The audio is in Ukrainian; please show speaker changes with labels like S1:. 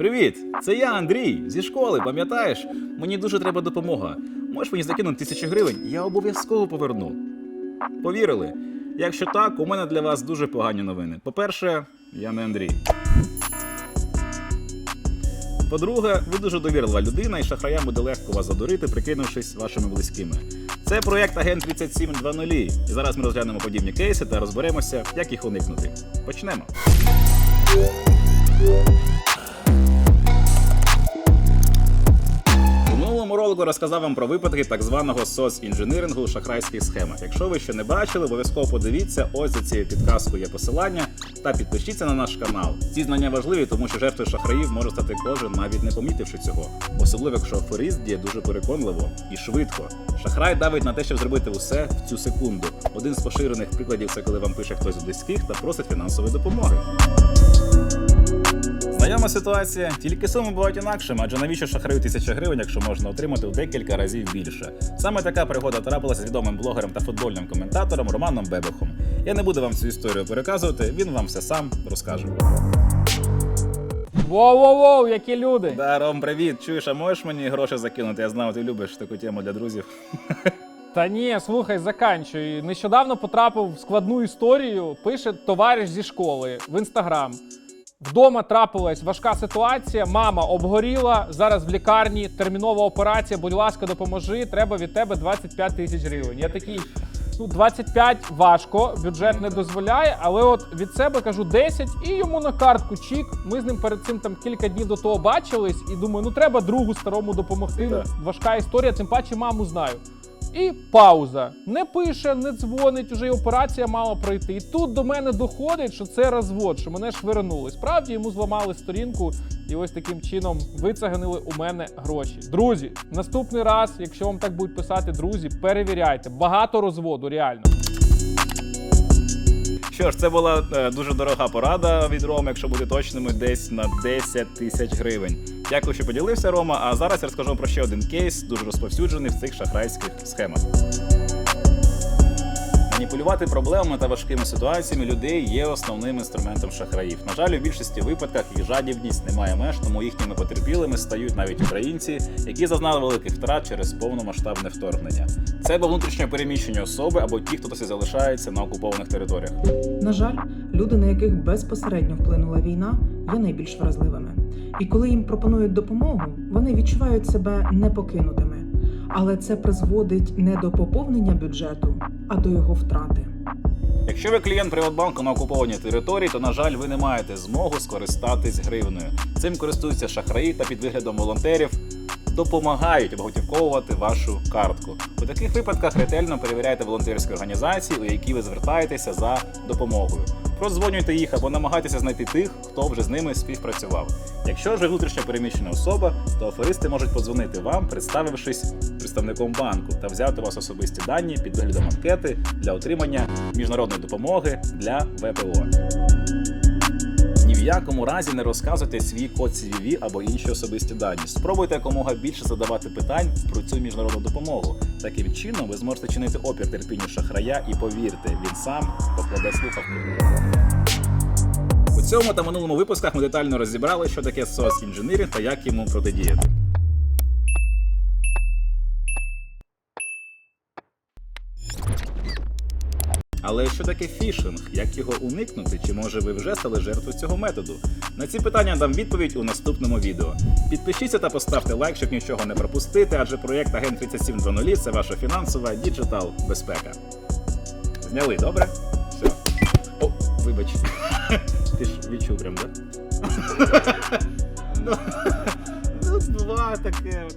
S1: Привіт! Це я, Андрій, зі школи, пам'ятаєш? Мені дуже треба допомога. Можеш мені закинути тисячу гривень? Я обов'язково поверну. Повірили? Якщо так, у мене для вас дуже погані новини. По-перше, я не Андрій. По-друге, ви дуже довірлива людина, і шахраям буде легко вас задурити, прикинувшись вашими близькими. Це проєкт Агент 3720, і зараз ми розглянемо подібні кейси та розберемося, як їх уникнути. Почнемо. Минулому розказав вам про випадки так званого соцінженерингу шахрайських схемах. Якщо ви ще не бачили, обов'язково подивіться. Ось за цією підказкою є посилання та підпишіться на наш канал. Ці знання важливі, тому що жертвою шахраїв може стати кожен, навіть не помітивши цього. Особливо, якщо аферист діє дуже переконливо і швидко. Шахрай давить на те, щоб зробити усе в цю секунду. Один з поширених прикладів це коли вам пише хтось з близьких та просить фінансової допомоги. Знайома ситуація, тільки суми бувають інакшими, адже навіщо шахраю тисяча гривень, якщо можна отримати в декілька разів більше. Саме така пригода трапилася з відомим блогером та футбольним коментатором Романом Бебехом. Я не буду вам цю історію переказувати, він вам все сам розкаже.
S2: Воу-воу-воу, які люди!
S1: Да, Ром, привіт. Чуєш, а можеш мені гроші закинути? Я знаю, ти любиш таку тему для друзів.
S2: Та ні, слухай, заканчуй. Нещодавно потрапив в складну історію. Пише товариш зі школи в інстаграм. Вдома трапилась важка ситуація. Мама обгоріла. Зараз в лікарні термінова операція. Будь ласка, допоможи. Треба від тебе 25 тисяч гривень. Я такий. Ну, 25 важко, бюджет не дозволяє, але от від себе кажу 10 і йому на картку чік. Ми з ним перед цим там кілька днів до того бачились, і думаю, ну треба другу старому допомогти. Важка історія, тим паче маму знаю. І пауза. Не пише, не дзвонить, уже й операція мала пройти. І тут до мене доходить, що це розвод, що мене швирнули. Справді йому зламали сторінку і ось таким чином вицеганили у мене гроші. Друзі, наступний раз, якщо вам так будуть писати друзі, перевіряйте. Багато розводу, реально.
S1: Що ж, це була е, дуже дорога порада від Рома, якщо бути точними, десь на 10 тисяч гривень. Дякую, що поділився, Рома. А зараз я розкажу про ще один кейс, дуже розповсюджений в цих шахрайських схемах. Маніпулювати проблемами та важкими ситуаціями людей є основним інструментом шахраїв. На жаль, у більшості випадках їх жадібність не має меж, тому їхніми потерпілими стають навіть українці, які зазнали великих втрат через повномасштабне вторгнення. Це або внутрішньо переміщені особи, або ті, хто досі залишається на окупованих територіях.
S3: На жаль, люди, на яких безпосередньо вплинула війна, є найбільш вразливими. І коли їм пропонують допомогу, вони відчувають себе непокинутими. Але це призводить не до поповнення бюджету, а до його втрати.
S1: Якщо ви клієнт Приватбанку на окупованій території, то на жаль, ви не маєте змогу скористатись гривнею. Цим користуються шахраї та під виглядом волонтерів допомагають обготівковувати вашу картку. У таких випадках ретельно перевіряйте волонтерські організації, у які ви звертаєтеся за допомогою. Прозвонюйте їх або намагайтеся знайти тих, хто вже з ними співпрацював. Якщо ж внутрішньо переміщена особа, то аферисти можуть подзвонити вам, представившись представником банку та взяти у вас особисті дані під виглядом анкети для отримання міжнародної допомоги для ВПО. Якому разі не розказуйте свій код CVV або інші особисті дані. Спробуйте якомога більше задавати питань про цю міжнародну допомогу. Таким чином ви зможете чинити опір терпінню шахрая і повірте, він сам покладе слухавку. У цьому та минулому випусках ми детально розібрали, що таке соцінженерінг та як йому протидіяти. Але що таке фішинг? Як його уникнути? Чи може ви вже стали жертвою цього методу? На ці питання дам відповідь у наступному відео. Підпишіться та поставте лайк, щоб нічого не пропустити, адже проєкт Агент 3720 це ваша фінансова діджитал безпека. Зняли, добре? Все. О, вибач. Ти ж відчув прям, да? Ну, ну, буває таке.